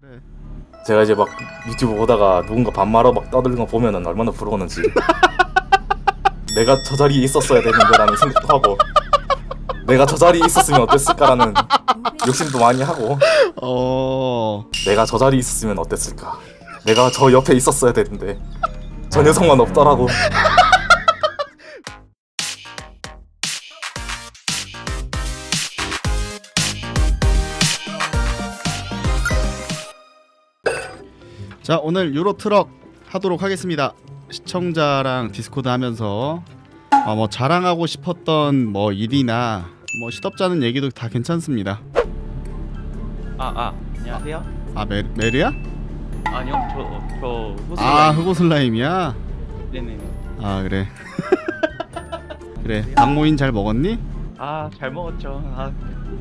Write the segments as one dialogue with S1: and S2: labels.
S1: 그래.
S2: 제가 이제 막 유튜브 보다가 누군가 반말하고 막 떠들는 거 보면은 얼마나 부러웠는지 내가 저 자리에 있었어야 되는 거라는 생각도 하고 내가 저 자리에 있었으면 어땠을까라는 욕심도 많이 하고
S1: 어.
S2: 내가 저 자리에 있었으면 어땠을까 내가 저 옆에 있었어야 되는데 저 녀석만 없더라고
S1: 자 오늘 유로 트럭 하도록 하겠습니다. 시청자랑 디스코드 하면서 어, 뭐 자랑하고 싶었던 뭐 일이나 뭐 시덥잖은 얘기도 다 괜찮습니다.
S3: 아, 아, 안녕하세요.
S1: 아 메, 메르야?
S3: 아니요, 저, 저, 호수.
S1: 아 흑오 슬라임이야?
S3: 네네.
S1: 아 그래. 그래. 박모인 잘 먹었니?
S3: 아, 잘 먹었죠. 아,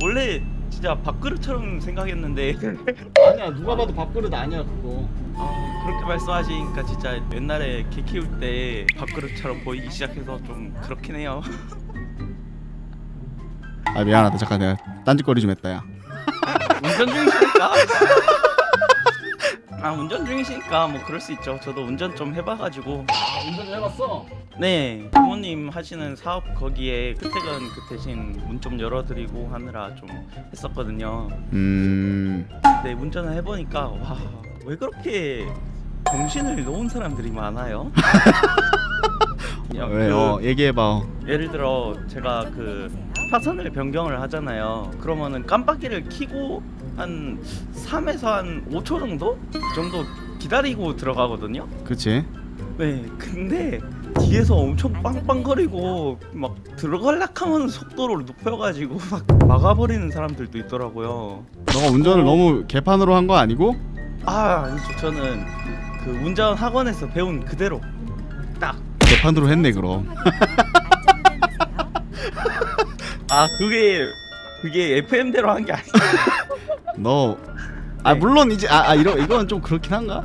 S3: 원래 진짜 밥그릇처럼 생각했는데.
S1: 아니야 누가 봐도 밥그릇 아니야 그거.
S3: 아, 그렇게 말씀하시니까 진짜 옛날에 개 키울 때 밥그릇처럼 보이기 시작해서 좀 그렇긴 해요.
S1: 아 미안하다 잠깐 내가 딴짓거리 좀 했다 야.
S3: 운전 중이시니까. 아, 운전 중이시니까 뭐 그럴 수 있죠. 저도 운전 좀 해봐가지고.
S1: 아 운전 해봤어?
S3: 네, 부모님 하시는 사업 거기에 끝에는 그 대신 문 좀 열어드리고 하느라 좀 했었거든요.
S1: 음.
S3: 근데 운전을 해보니까 와 왜 그렇게 정신을 놓은 사람들이 많아요? 그냥
S1: 왜요?
S3: 그
S1: 얘기해봐.
S3: 예를 들어 제가 그 차선을 변경을 하잖아요. 그러면은 깜빡이를 켜고 한 3에서 한 5초 정도 그 정도 기다리고 들어가거든요.
S1: 그치?
S3: 네, 근데 뒤에서 엄청 빵빵거리고 막 들어갈락하면 속도를 높여가지고 막 막아버리는 사람들도 있더라고요.
S1: 너가 운전을 너무 개판으로 한 거 아니고?
S3: 아 아니죠, 저는 그 운전 학원에서 배운 그대로 딱.
S1: 개판으로 했네 그럼.
S3: 아 그게 그게 FM대로 한 게 아니야.
S1: 너. 아
S3: 네.
S1: 물론 이제 아, 아 이런 이건 좀 그렇긴 한가?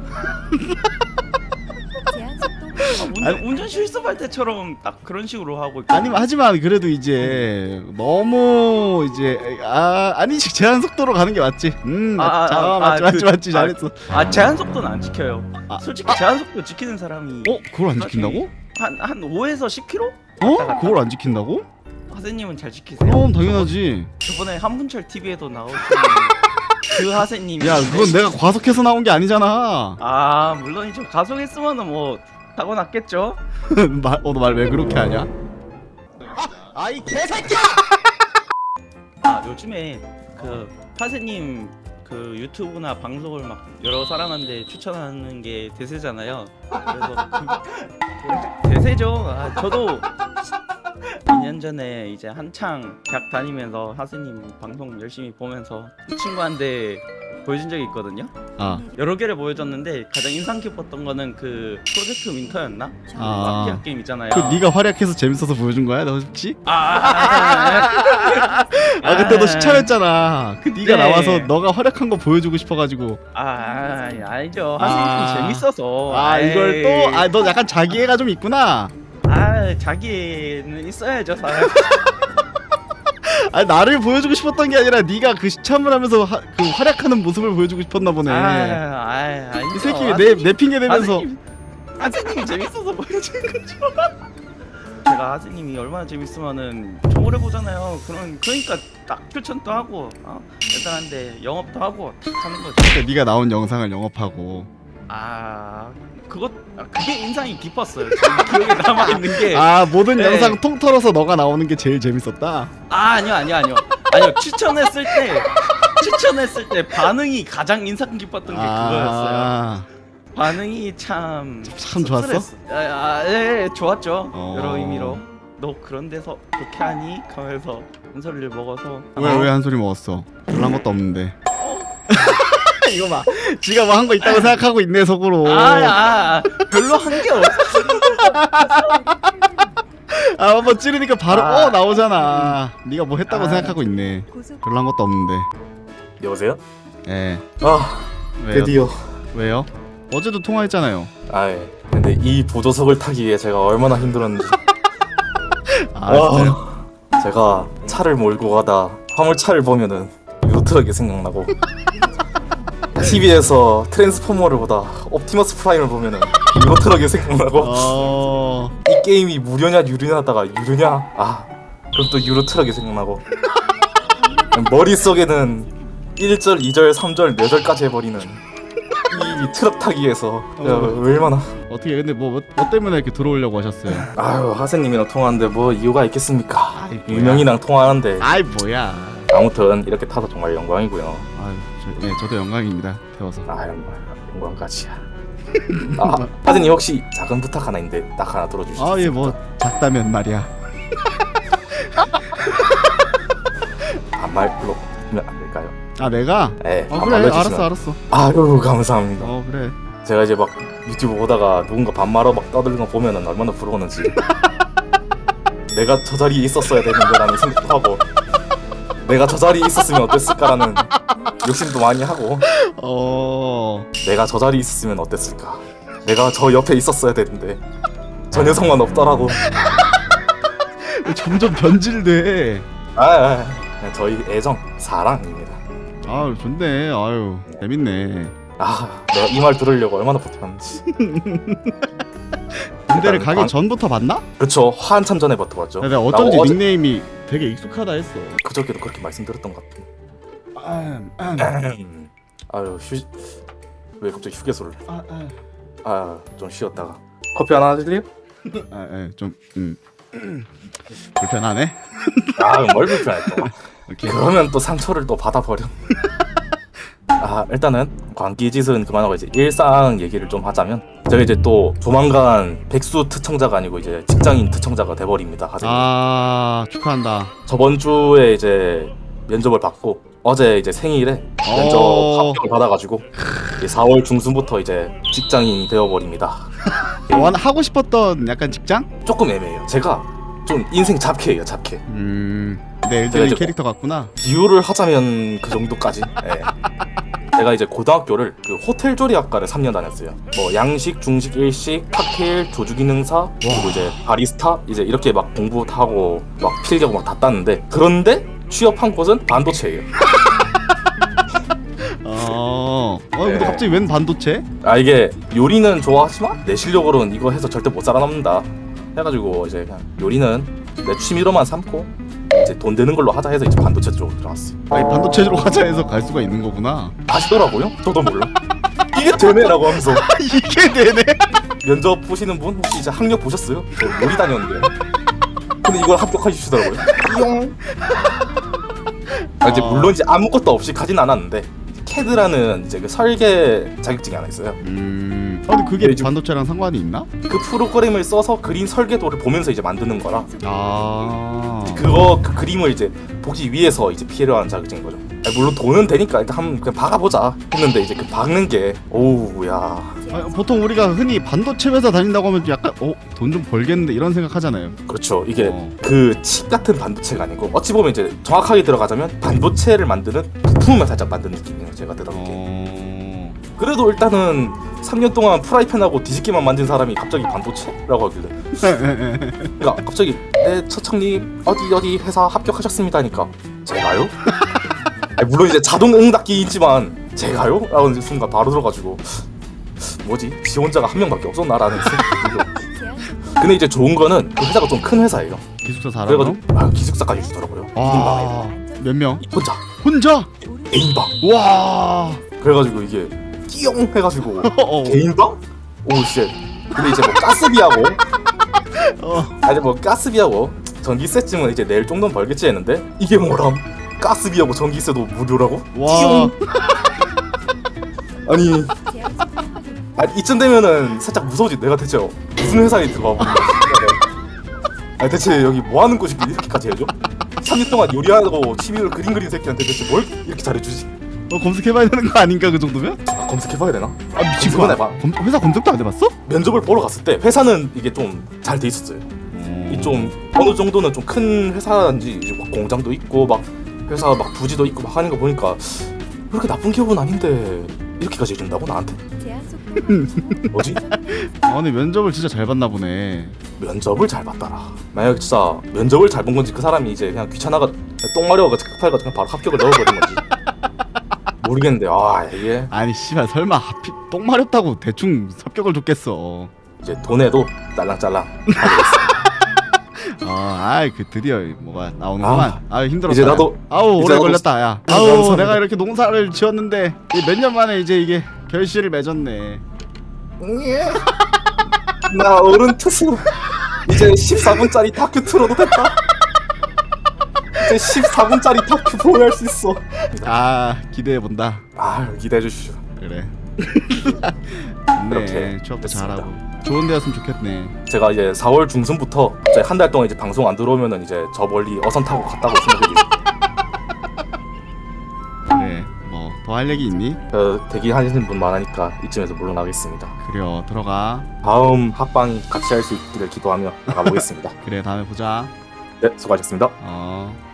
S3: 아, 운전,
S1: 아니-
S3: 운전 실습할 때처럼 딱 그런 식으로 하고. 있거든요.
S1: 아니면 하지만 그래도 이제 너무 이제 아 아니 제한 속도로 가는 게 맞지. 음
S3: 아, 아,
S1: 맞,
S3: 아,
S1: 아, 맞지
S3: 아,
S1: 맞지
S3: 그-
S1: 맞지
S3: 아,
S1: 잘했어.
S3: 아 제한 속도는 안 지켜요.
S1: 아,
S3: 솔직히 제한 속도 지키는 사람이
S1: 어 그걸 안 지킨다고?
S3: 한한 5에서 10km?
S1: 어 그걸 안 지킨다고?
S3: 하세님은 잘 지키세요?
S1: 그럼 당연하지.
S3: 저번에 한문철 TV에도 나오신 그 하세님.
S1: 야 그건 내가 과속해서 나온 게 아니잖아.
S3: 아 물론이죠. 가속했으면은 뭐 사고 났겠죠.
S1: 말 어 너 말 왜 그렇게 하냐? 아이 개새끼.
S3: 아 요즘에 그 하세님 그 유튜브나 방송을 막 여러 사람한테 추천하는 게 대세잖아요. 그래서 그, 대세죠. 아, 저도 2년 전에 이제 한창 대학 다니면서 하세님 방송 열심히 보면서 친구한테 보여준 적이 있거든요.
S1: 아
S3: 여러 개를 보여줬는데 가장 인상 깊었던 거는 그 프로젝트 윈터였나?
S1: 아.
S3: 마피아 게임 있잖아요.
S1: 그 네가 활약해서 재밌어서 보여준 거야 너 혹시?
S3: 아, 아, 아,
S1: 아 그때 너 시참했잖아. 그 네가
S3: 네.
S1: 나와서 너가 활약한 거 보여주고 싶어가지고.
S3: 아, 아, 아니죠.
S1: 아.
S3: 하세님이 재밌어서.
S1: 아 이걸
S3: 에이.
S1: 또아너 약간 자기애가 좀 있구나.
S3: 아, 자기는 있어야죠, 사람.
S1: 아 나를 보여주고 싶었던 게 아니라 네가 그 시참을 하면서 하, 그 활약하는 모습을 보여주고 싶었나 보네.
S3: 아, 아, 아니죠.
S1: 이 새끼 내 내 핑계 대면서
S3: 하세님이 재밌어서 보여준 거죠. 제가 하세님이 얼마나 재밌으면은 총을 해보잖아요. 그런 그러니까 딱 추천도 하고, 어? 일단한데 영업도 하고 탁 하는 거죠.
S1: 그때 네가 나온 영상을 영업하고.
S3: 아, 그것 아, 그게 인상이 깊었어요. 지금 기억에 남아 있는 게.
S1: 아 모든
S3: 네.
S1: 영상 통틀어서 너가 나오는 게 제일 재밌었다.
S3: 아 아니요 아니요 아니요 아니요 추천했을 때 추천했을 때 반응이 가장 인상 깊었던 게 그거였어요.
S1: 아,
S3: 반응이 참
S1: 참 좋았어?
S3: 씁쓸했어. 아, 아, 예, 예, 좋았죠.
S1: 어.
S3: 여러 의미로. 너 그런 데서 그렇게 하니? 하면서 한 소리를 먹어서
S1: 왜왜 한 소리 먹었어? 별난 것도 없는데. 이거 봐. 지가 뭐 한 거 있다고 생각하고 있네 속으로.
S3: 아, 아, 아, 별로 한 게 없어.
S1: 아 한번 찌르니까 바로
S3: 아.
S1: 어 나오잖아. 네가 뭐 했다고
S3: 아.
S1: 생각하고 있네. 별난 것도 없는데.
S2: 여보세요?
S1: 예.
S2: 아
S1: 왜요?
S2: 드디어
S1: 왜요? 어제도 통화했잖아요.
S2: 아 예 근데 이 보조석을 타기 위해 제가 얼마나 힘들었는지
S1: 아, 진짜요?
S2: 와, 제가 차를 몰고 가다 화물차를 보면은 유로트럭이 생각나고 TV에서 트랜스포머를 보다 옵티머스 프라임을 보면은 유로트럭이 생각나고.
S1: 어...
S2: 이 게임이 무료냐 유료냐 하다가 유료냐? 아 그럼 또 유로트럭이 생각나고. 머릿속에는 1절 2절 3절 4절까지 해버리는 이 트럭 타기에서. 야,
S1: 어.
S2: 얼마나.
S1: 어떻게 근데 뭐, 뭐 때문에 이렇게 들어오려고 하셨어요?
S2: 아유 하세님이랑 통화하는데 뭐 이유가 있겠습니까?
S1: 아이, 뭐야.
S2: 유명이랑 통화하는데.
S1: 아이 뭐야.
S2: 아무튼 이렇게 타서 정말 영광이고요.
S1: 아유 저, 네, 저도 영광입니다. 태워서.
S2: 아 영광. 영광까지야. 아 하세님 혹시 작은 부탁 하나 있는데 딱 하나 들어주시죠.
S1: 아 예 뭐 작다면 말이야.
S2: 반말로 하면 안 될까요?
S1: 아 내가? 네아
S2: 반말로
S1: 그래
S2: 해주시면.
S1: 알았어 알았어.
S2: 아유 감사합니다.
S1: 어 그래.
S2: 제가 이제 막 유튜브 보다가 누군가 반말로 막 떠드는 거 보면은 얼마나 부러웠는지. 내가 저 자리에 있었어야 되는 거라는 생각도 하고 내가 저 자리에 있었으면 어땠을까라는 욕심도 많이 하고.
S1: 어...
S2: 내가 저 자리에 있었으면 어땠을까? 내가 저 옆에 있었어야 되는데. 저 녀석만 없더라고.
S1: 점점 변질돼?
S2: 아, 아, 아. 저희 애정 사랑입니다.
S1: 아유 좋네. 아유 재밌네.
S2: 아 내가 이 말 들으려고 얼마나 버텼는지
S1: 군대를
S2: 일단
S1: 가기
S2: 방-
S1: 전부터 봤나?
S2: 그렇죠 한참 전에 버텨봤죠
S1: 내가 어쩐지
S2: 나 어제-
S1: 닉네임이 되게 익숙하다 했어
S2: 그저께도 그렇게 말씀드렸던 것 같아
S1: 아, 아,
S2: 아유 휴... 왜 갑자기 휴게소를
S1: 아, 아.
S2: 아 좀 쉬었다가 커피 하나 하실래요?
S1: 아, 예, 좀 음. 불편하네.
S2: 아뭘 불편해 또
S1: 이렇게.
S2: 그러면 또 상처를 또 받아 버려 아 일단은 광기짓은 그만하고 이제 일상 얘기를 좀 하자면 제가 이제 또 조만간 백수 특청자가 아니고 이제 직장인 특청자가 돼버립니다
S1: 아 축하한다.
S2: 저번 주에 이제 면접을 받고 어제 이제 생일에 면접
S1: 어.
S2: 합격을 받아가지고 이제 4월 중순부터 이제 직장인이 되어버립니다
S1: 원 하고 싶었던 약간 직장?
S2: 조금 애매해요 제가 좀 인생 잡캐예요 잡캐
S1: 음. 내
S2: 제가 이제-
S1: 캐릭터 같구나.
S2: 비유를 하자면 그 정도까지 예. 제가 이제 고등학교를 그 호텔 조리학과를 3년 다녔어요 뭐 양식, 중식, 일식, 칵테일, 조주기능사 그리고 이제 바리스타 이제 이렇게 막 공부하고 막 필기하고 막 다 땄는데 그런데 취업한 곳은 반도체예요
S1: 어. 어 근데
S2: 네.
S1: 갑자기 웬 반도체?
S2: 아 이게 요리는 좋아하지만 내 실력으로는 이거 해서 절대 못 살아남는다 해가지고 이제 그냥 요리는 내 취미로만 삼고 이제 돈 되는 걸로 하자 해서 이제 반도체 쪽으로 들어갔어요
S1: 아니 반도체로 하자 해서 갈 수가 있는 거구나.
S2: 아시더라고요? 저도 몰라 이게 되네라고 하면서
S1: 이게 되네.
S2: 면접 보시는 분 혹시 이제 학력 보셨어요? 저 요리 다녔는데 근데 이걸 합격하시더라고요 뿅 아, 이제 물론 이제 아무것도 없이 가진 않았는데 캐드라는 이제 그 설계 자격증이 하나 있어요
S1: 음. 아 근데 그게
S2: 네, 좀-
S1: 반도체랑 상관이 있나?
S2: 그 프로그램을 써서 그린 설계도를 보면서 이제 만드는 거라
S1: 아.
S2: 그거 그 그림을 이제 보기 위해서 이제 필요한 자격증인 거죠. 아니, 물론 돈은 되니까 일단 한번 그냥 박아보자 했는데 이제 그 박는 게 오우야
S1: 아, 보통 우리가 흔히 반도체 회사 다닌다고 하면 좀 약간 어 돈 좀 벌겠는데 이런 생각 하잖아요.
S2: 그렇죠 이게
S1: 어.
S2: 그 칩 같은 반도체가 아니고 어찌 보면 이제 정확하게 들어가자면 반도체를 만드는 부품을 살짝 만드는 느낌이에요 제가 들어본 게
S1: 어.
S2: 그래도 일단은 3년 동안 프라이팬하고 뒤집기만 만든 사람이 갑자기 반도체라고 하길래 그러니까 갑자기 네 처청님 어디 어디 회사 합격하셨습니다 하니까 제가요? 아니, 물론 이제 자동 응답기이지만 제가요? 라는 순간 바로 들어가지고 뭐지 지원자가 한 명밖에 없었나라는 생각이 근데 이제 좋은 거는 그 회사가 좀 큰 회사예요
S1: 기숙사 살아.
S2: 그래가지고 아, 기숙사까지 주더라고요 2인 방에
S1: 와. 몇 명?
S2: 혼자
S1: 혼자?
S2: 개인방
S1: 와.
S2: 그래가지고 이게 띠용 해가지고
S1: 어.
S2: 개인방? 오쉣 근데 이제 뭐 가스비하고
S1: 어.
S2: 아니 뭐 가스비하고 전기세쯤은 이제 내일 정도는 벌겠지 했는데 이게 뭐람 가스비하고 전기세도 무료라고?
S1: 와.
S2: 띠용 아니 아니 이쯤 되면은 살짝 무서워지 내가 대체 무슨 회사에 들어와 보는 거지 아니 대체 여기 뭐 하는 곳이길래 이렇게까지 해줘? 3년 동안 요리하고 취미로 그림 그리는 새끼한테 대체 뭘 이렇게 잘해주지?
S1: 어, 검색해봐야 되는 거 아닌가 그 정도면?
S2: 아 검색해봐야 되나?
S1: 아 미친
S2: 검색은
S1: 거
S2: 해봐.
S1: 검, 회사 검색도 안 해봤어?
S2: 면접을 보러 갔을 때 회사는 이게 좀 잘 돼 있었어요 이 좀 어느 정도는 좀 큰 회사인지 이제 막 공장도 있고 막 회사 막 부지도 있고 막 하는 거 보니까 그렇게 나쁜 기업은 아닌데 이렇게까지 해준다고 나한테 뭐지
S1: 아 근데 면접을 진짜 잘 봤나 보네.
S2: 면접을 잘 봤더라 만약 진짜 면접을 잘 본 건지 그 사람이 이제 그냥 귀찮아가 똥 마려워가 급해가지고 그냥 바로 합격을 넣어버린 건지 모르겠는데 아 이게
S1: 아니 씨발 설마 하필 똥 마렵다고 대충 섭격을 줬겠어.
S2: 이제 돈에도 딸랑딸랑
S1: 어, 아이 그 드디어 뭐가 나오는구만. 아, 힘들었다.
S2: 이제 나도-
S1: 아우
S2: 이제
S1: 오래
S2: 나도
S1: 걸렸다. 야. 아우 내가 이렇게 농사를 지었는데 몇 년 만에 이제 이게 결실을 맺었네.
S2: 나 어른 투수 이제 14분짜리 다큐 틀어도 됐다 이 제 14분짜리 다큐 보여할 수 있어
S1: 아 기대해 본다.
S2: 아 기대해 주시죠
S1: 그래.
S2: 이렇게
S1: 추억도
S2: 됐습니다.
S1: 잘하고. 좋은 데였으면 좋겠네.
S2: 제가 이제 4월 중순부터 한 달 동안 이제 방송 안 들어오면은 이제 저 멀리 어선 타고 갔다고 생각이
S1: 그래. 뭐 더 할 얘기 있니?
S2: 어, 대기하시는 분 많으니까 이쯤에서 물러나겠습니다
S1: 그래요. 들어가.
S2: 다음 합방이 같이 할 수 있기를 기도하며 나가보겠습니다
S1: 그래 다음에 보자.
S2: 네 수고하셨습니다
S1: 어.